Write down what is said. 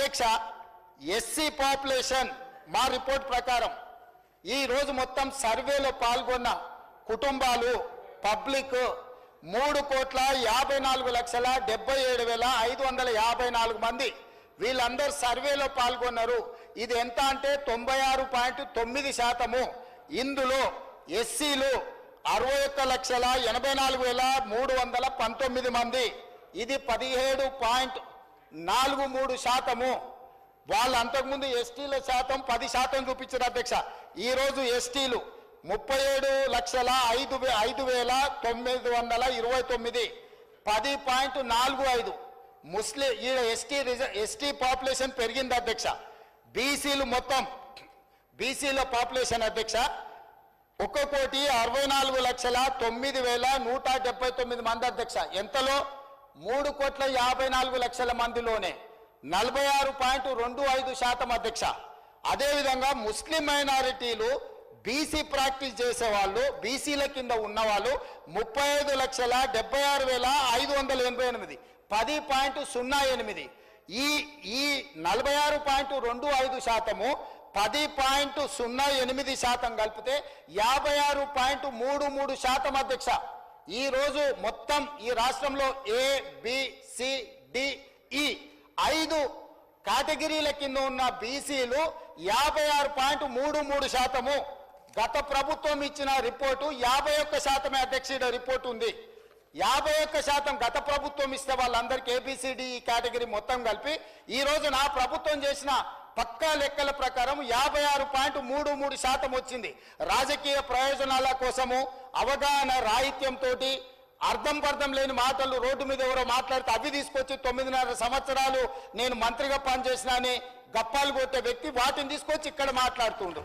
అధ్యక్ష SC population మా report ప్రకారం ఈ రోజు మొత్తం సర్వేలో పాల్గొన్న కుటుంబాలు పబ్లిక్ మూడు కోట్ల యాభై నాలుగు లక్షల డెబ్బై ఏడు వేల ఐదు వందల యాభై నాలుగు మంది. వీళ్ళందరూ సర్వేలో పాల్గొన్నారు. ఇది ఎంత అంటే తొంభై ఆరు పాయింట్ తొమ్మిది శాతము. ఇందులో ఎస్సీలు అరవై ఒక్క లక్షల ఎనభై నాలుగు వేల మూడు వందల పంతొమ్మిది మంది. ఇది పదిహేడు పాయింట్ నాలుగు మూడు శాతము. వాళ్ళు అంతకుముందు ఎస్టీల శాతం పది శాతం చూపించారు అధ్యక్ష. ఈరోజు ఎస్టీలు ముప్పై ఏడు లక్షల ఐదు వే- ఐదు వేల తొమ్మిది వందల ఇరవై తొమ్మిది. పది పాయింట్ నాలుగు ఐదు. ముస్లిం ఈ ఎస్టీ రిజ- ఎస్టీ పాపులేషన్ పెరిగింది అధ్యక్ష. బీసీలు మొత్తం బీసీల పాపులేషన్ అధ్యక్ష. ఒక కోటి అరవై నాలుగు లక్షల తొమ్మిది వేల నూట డెబ్బై తొమ్మిది మంది అధ్యక్ష. ఎంతలో? మూడు కోట్ల యాభై నాలుగు లక్షల మందిలోనే నలభై ఆరు పాయింట్ రెండు ఐదు శాతం అధ్యక్ష. అదేవిధంగా ముస్లిం మైనారిటీలు బీసీ ప్రాక్టీస్ చేసే వాళ్ళు బీసీల కింద ఉన్నవాళ్ళు ముప్పై ఐదు లక్షల డెబ్బై ఆరు వేల ఐదు వందల ఎనభై ఎనిమిది పది పాయింట్ సున్నా ఎనిమిది. ఈ ఈ నలభై ఆరు పాయింట్ రెండు ఐదు శాతము పది పాయింట్ సున్నా ఎనిమిది శాతం కలిపితే యాభై ఆరు పాయింట్ మూడు మూడు శాతం అధ్యక్ష. ఈరోజు మొత్తం ఈ రాష్ట్రంలో ఏ బి e ఐదు కేటగిరీల కింద ఉన్న బీసీలు యాభై ఆరు పాయింట్ మూడు మూడు శాతము. గత ప్రభుత్వం ఇచ్చిన రిపోర్టు యాభై ఒక్క శాతమే అధ్యక్షుడ రిపోర్టు ఉంది. యాభై ఒక్క శాతం గత ప్రభుత్వం ఇస్తే వాళ్ళందరికీ ఏబిసిడి e కేటగిరీ మొత్తం కలిపి ఈ నా ప్రభుత్వం చేసిన పక్కా లెక్కల ప్రకారం యాభై ఆరు పాయింట్ మూడు మూడు శాతం వచ్చింది. రాజకీయ ప్రయోజనాల కోసము అవగాహన రాహిత్యంతో అర్థం పర్థం లేని మాటలు రోడ్డు మీద ఎవరో మాట్లాడితే అవి తీసుకొచ్చి తొమ్మిదిన్నర సంవత్సరాలు నేను మంత్రిగా పనిచేసినా అని గప్పాలు కొట్టే వ్యక్తి వాటిని తీసుకొచ్చి ఇక్కడ మాట్లాడుతుండు.